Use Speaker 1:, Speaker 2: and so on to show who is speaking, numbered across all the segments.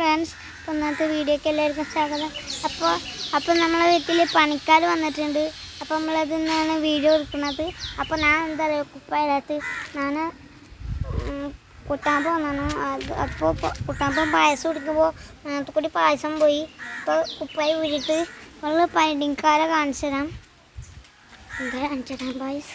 Speaker 1: Friends അപ്പോൾ ഇന്നത്തെ വീഡിയോക്ക് എല്ലാവർക്കും സ്വാഗതം. അപ്പോൾ അപ്പോൾ നമ്മളെ വീട്ടിൽ പണിക്കാർ വന്നിട്ടുണ്ട്. അപ്പോൾ നമ്മളതിൽ നിന്നാണ് വീഡിയോ എടുക്കുന്നത്. അപ്പോൾ ഞാൻ എന്താ പറയുക കുപ്പായത്ത് ഞാൻ കുട്ടാമ്പ് വന്നു അത് അപ്പോൾ കുട്ടാമ്പം പായസം കുടിക്കുമ്പോൾ അതിനകത്ത് കൂടി പായസം പോയി. അപ്പോൾ കുപ്പായി ഊരിയിട്ട് നമ്മൾ പണിക്കാരെ കാണിച്ചു തരാം. എന്താ കാണിച്ചു തരാം പായസ്?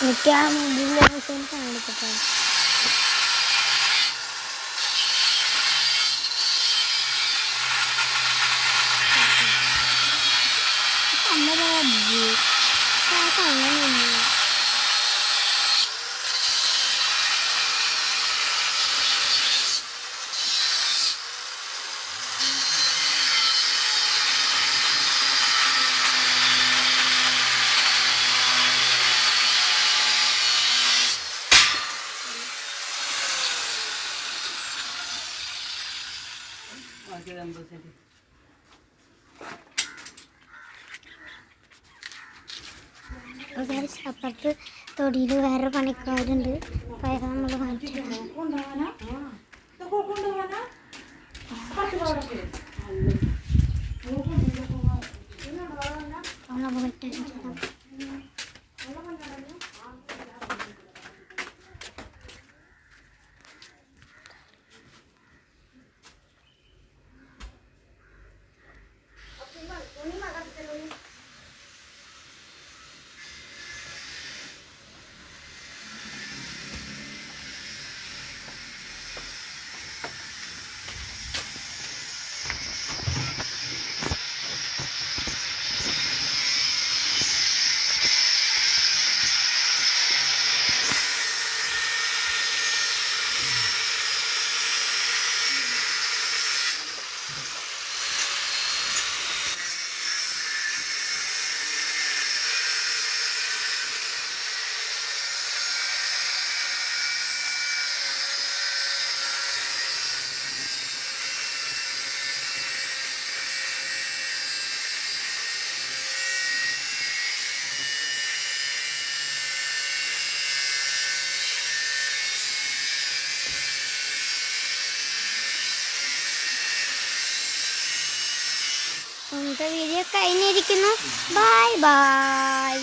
Speaker 2: എൺപത് റുപ്യ
Speaker 3: എൺപതോ
Speaker 2: എൺപത് അമ്പത്
Speaker 3: ആ അമ്പതോ
Speaker 2: ഉം.
Speaker 3: ആ അത് ഞാൻ തരാം
Speaker 2: അമ്പത് സെന്റ്
Speaker 1: ഗൈസ് അപ്പുറത്ത് തൊടിയിൽ വേറെ പണിക്കാരുണ്ട്. അത് നമ്മൾ കാണിച്ചു ഇന്നത്തെ വീഡിയോ കഴിഞ്ഞിരിക്കുന്നു. Bye bye.